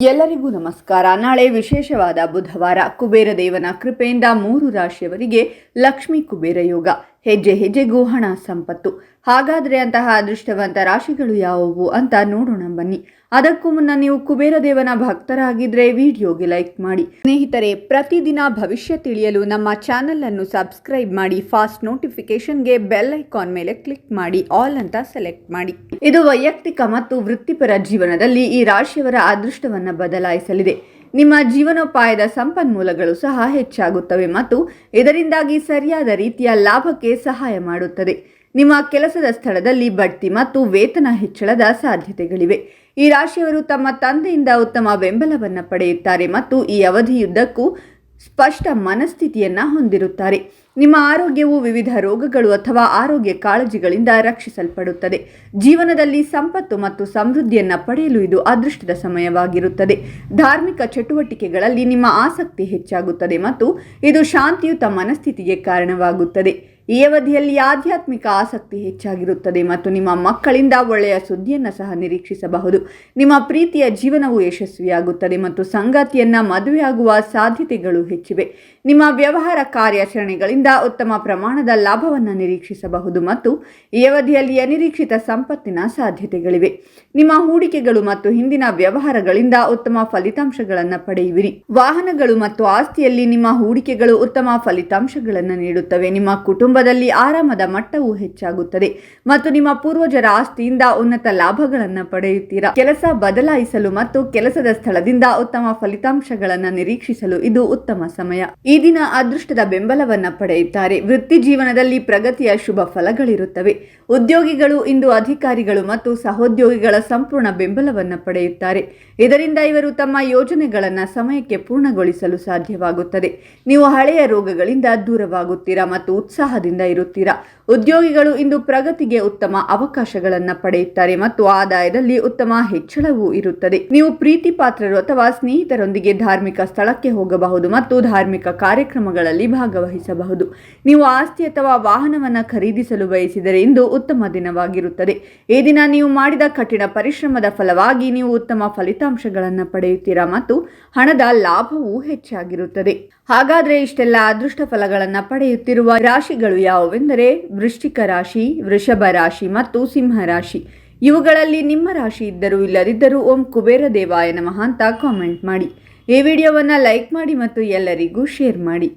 ಎಲ್ಲರಿಗೂ ನಮಸ್ಕಾರ. ನಾಳೆ ವಿಶೇಷವಾದ ಬುಧವಾರ ಕುಬೇರ ದೇವನ ಕೃಪೆಯಿಂದ ಮೂರು ರಾಶಿಯವರಿಗೆ ಲಕ್ಷ್ಮೀ ಕುಬೇರ ಯೋಗ. ಹೆಜ್ಜೆ ಹೆಜ್ಜೆಗೂ ಹಣ ಸಂಪತ್ತು. ಹಾಗಾದರೆ ಅಂತಹ ಅದೃಷ್ಟವಂತ ರಾಶಿಗಳು ಯಾವುವು ಅಂತ ನೋಡೋಣ ಬನ್ನಿ. ಅದಕ್ಕೂ ಮುನ್ನ ನೀವು ಕುಬೇರ ದೇವನ ಭಕ್ತರಾಗಿದ್ರೆ ವಿಡಿಯೋಗೆ ಲೈಕ್ ಮಾಡಿ. ಸ್ನೇಹಿತರೆ, ಪ್ರತಿದಿನ ಭವಿಷ್ಯ ತಿಳಿಯಲು ನಮ್ಮ ಚಾನೆಲ್ ಅನ್ನು ಸಬ್ಸ್ಕ್ರೈಬ್ ಮಾಡಿ, ಫಾಸ್ಟ್ ನೋಟಿಫಿಕೇಶನ್ಗೆ ಬೆಲ್ ಐಕಾನ್ ಮೇಲೆ ಕ್ಲಿಕ್ ಮಾಡಿ, ಆಲ್ ಅಂತ ಸೆಲೆಕ್ಟ್ ಮಾಡಿ. ಇದು ವೈಯಕ್ತಿಕ ಮತ್ತು ವೃತ್ತಿಪರ ಜೀವನದಲ್ಲಿ ಈ ರಾಶಿಯವರ ಅದೃಷ್ಟವನ್ನು ಬದಲಾಯಿಸಲಿದೆ. ನಿಮ್ಮ ಜೀವನೋಪಾಯದ ಸಂಪನ್ಮೂಲಗಳು ಸಹ ಹೆಚ್ಚಾಗುತ್ತವೆ ಮತ್ತು ಇದರಿಂದಾಗಿ ಸರಿಯಾದ ರೀತಿಯ ಲಾಭಕ್ಕೆ ಸಹಾಯ ಮಾಡುತ್ತದೆ. ನಿಮ್ಮ ಕೆಲಸದ ಸ್ಥಳದಲ್ಲಿ ಬಡ್ತಿ ಮತ್ತು ವೇತನ ಹೆಚ್ಚಳದ ಸಾಧ್ಯತೆಗಳಿವೆ. ಈ ರಾಶಿಯವರು ತಮ್ಮ ತಂದೆಯಿಂದ ಉತ್ತಮ ಬೆಂಬಲವನ್ನು ಪಡೆಯುತ್ತಾರೆ ಮತ್ತು ಈ ಅವಧಿಯುದ್ದಕ್ಕೂ ಸ್ಪಷ್ಟ ಮನಸ್ಥಿತಿಯನ್ನು ಹೊಂದಿರುತ್ತಾರೆ. ನಿಮ್ಮ ಆರೋಗ್ಯವು ವಿವಿಧ ರೋಗಗಳು ಅಥವಾ ಆರೋಗ್ಯ ಕಾಳಜಿಗಳಿಂದ ರಕ್ಷಿಸಲ್ಪಡುತ್ತದೆ. ಜೀವನದಲ್ಲಿ ಸಂಪತ್ತು ಮತ್ತು ಸಮೃದ್ಧಿಯನ್ನು ಪಡೆಯಲು ಇದು ಅದೃಷ್ಟದ ಸಮಯವಾಗಿರುತ್ತದೆ. ಧಾರ್ಮಿಕ ಚಟುವಟಿಕೆಗಳಲ್ಲಿ ನಿಮ್ಮ ಆಸಕ್ತಿ ಹೆಚ್ಚಾಗುತ್ತದೆ ಮತ್ತು ಇದು ಶಾಂತಿಯುತ ಮನಸ್ಥಿತಿಗೆ ಕಾರಣವಾಗುತ್ತದೆ. ಈ ಅವಧಿಯಲ್ಲಿ ಆಧ್ಯಾತ್ಮಿಕ ಆಸಕ್ತಿ ಹೆಚ್ಚಾಗಿರುತ್ತದೆ ಮತ್ತು ನಿಮ್ಮ ಮಕ್ಕಳಿಂದ ಒಳ್ಳೆಯ ಸುದ್ದಿಯನ್ನು ಸಹ ನಿರೀಕ್ಷಿಸಬಹುದು. ನಿಮ್ಮ ಪ್ರೀತಿಯ ಜೀವನವು ಯಶಸ್ವಿಯಾಗುತ್ತದೆ ಮತ್ತು ಸಂಗಾತಿಯನ್ನ ಮದುವೆಯಾಗುವ ಸಾಧ್ಯತೆಗಳು ಹೆಚ್ಚಿವೆ. ನಿಮ್ಮ ವ್ಯವಹಾರ ಕಾರ್ಯಾಚರಣೆಗಳಿಂದ ಉತ್ತಮ ಪ್ರಮಾಣದ ಲಾಭವನ್ನು ನಿರೀಕ್ಷಿಸಬಹುದು ಮತ್ತು ಈ ಅವಧಿಯಲ್ಲಿ ಅನಿರೀಕ್ಷಿತ ಸಂಪತ್ತಿನ ಸಾಧ್ಯತೆಗಳಿವೆ. ನಿಮ್ಮ ಹೂಡಿಕೆಗಳು ಮತ್ತು ಹಿಂದಿನ ವ್ಯವಹಾರಗಳಿಂದ ಉತ್ತಮ ಫಲಿತಾಂಶಗಳನ್ನು ಪಡೆಯುವಿರಿ. ವಾಹನಗಳು ಮತ್ತು ಆಸ್ತಿಯಲ್ಲಿ ನಿಮ್ಮ ಹೂಡಿಕೆಗಳು ಉತ್ತಮ ಫಲಿತಾಂಶಗಳನ್ನು ನೀಡುತ್ತವೆ. ನಿಮ್ಮ ಕುಟುಂಬದಲ್ಲಿ ಆರಾಮದ ಮಟ್ಟವು ಹೆಚ್ಚಾಗುತ್ತದೆ. ಮತ್ತು ನಿಮ್ಮ ಪೂರ್ವಜರ ಆಸ್ತಿಯಿಂದ ಉನ್ನತ ಲಾಭಗಳನ್ನು ಪಡೆಯುತ್ತೀರಾ? ಕೆಲಸ ಬದಲಾಯಿಸಲು ಮತ್ತು ಕೆಲಸದ ಸ್ಥಳದಿಂದ ಉತ್ತಮ ಫಲಿತಾಂಶಗಳನ್ನು ನಿರೀಕ್ಷಿಸಲು ಇದು ಉತ್ತಮ ಸಮಯ. ಈ ದಿನ ಅದೃಷ್ಟದ ಬೆಂಬಲವನ್ನ ಪಡೆಯುತ್ತಾರೆ. ವೃತ್ತಿ ಜೀವನದಲ್ಲಿ ಪ್ರಗತಿಯ ಶುಭ ಫಲಗಳಿರುತ್ತವೆ. ಉದ್ಯೋಗಿಗಳು, ಇಂದು ಅಧಿಕಾರಿಗಳು ಮತ್ತು ಸಹೋದ್ಯೋಗಿಗಳ ಸಂಪೂರ್ಣ ಬೆಂಬಲವನ್ನು ಪಡೆಯುತ್ತಾರೆ. ಇದರಿಂದ ಇವರು ತಮ್ಮ ಯೋಜನೆಗಳನ್ನು ಸಮಯಕ್ಕೆ ಪೂರ್ಣಗೊಳಿಸಲು ಸಾಧ್ಯವಾಗುತ್ತದೆ. ನೀವು ಹಳೆಯ ರೋಗಗಳಿಂದ ದೂರವಾಗುತ್ತೀರಾ ಮತ್ತು ಉತ್ಸಾಹದಿಂದ ಇರುತ್ತೀರಾ? ಉದ್ಯೋಗಿಗಳು ಇಂದು ಪ್ರಗತಿಗೆ ಉತ್ತಮ ಅವಕಾಶಗಳನ್ನು ಪಡೆಯುತ್ತಾರೆ ಮತ್ತು ಆದಾಯದಲ್ಲಿ ಉತ್ತಮ ಹೆಚ್ಚಳವೂ ಇರುತ್ತದೆ. ನೀವು ಪ್ರೀತಿ ಪಾತ್ರರು ಅಥವಾ ಸ್ನೇಹಿತರೊಂದಿಗೆ ಧಾರ್ಮಿಕ ಸ್ಥಳಕ್ಕೆ ಹೋಗಬಹುದು ಮತ್ತು ಧಾರ್ಮಿಕ ಕಾರ್ಯಕ್ರಮಗಳಲ್ಲಿ ಭಾಗವಹಿಸಬಹುದು. ನೀವು ಆಸ್ತಿ ಅಥವಾ ವಾಹನವನ್ನು ಖರೀದಿಸಲು ಬಯಸಿದರೆ ಇಂದು ಉತ್ತಮ ದಿನವಾಗಿರುತ್ತದೆ. ಈ ದಿನ ನೀವು ಮಾಡಿದ ಕಠಿಣ ಪರಿಶ್ರಮದ ಫಲವಾಗಿ ನೀವು ಉತ್ತಮ ಫಲಿತಾಂಶಗಳನ್ನು ಪಡೆಯುತ್ತೀರಾ ಮತ್ತು ಹಣದ ಲಾಭವೂ ಹೆಚ್ಚಾಗಿರುತ್ತದೆ. ಹಾಗಾದ್ರೆ ಇಷ್ಟೆಲ್ಲ ಅದೃಷ್ಟ ಫಲಗಳನ್ನು ಪಡೆಯುತ್ತಿರುವ ರಾಶಿಗಳು ಯಾವುವೆಂದರೆ ವೃಶ್ಚಿಕ ರಾಶಿ, ವೃಷಭ ರಾಶಿ ಮತ್ತು ಸಿಂಹ ರಾಶಿ. ಇವುಗಳಲ್ಲಿ ನಿಮ್ಮ ರಾಶಿ ಇದ್ದರೂ ಇಲ್ಲದಿದ್ದರೂ ಓಂ ಕುಬೇರ ದೇವಾಯ ನಮಃ ಅಂತ ಕಾಮೆಂಟ್ ಮಾಡಿ. ಈ ವಿಡಿಯೋವನ್ನು ಲೈಕ್ ಮಾಡಿ ಮತ್ತು ಎಲ್ಲರಿಗೂ ಶೇರ್ ಮಾಡಿ.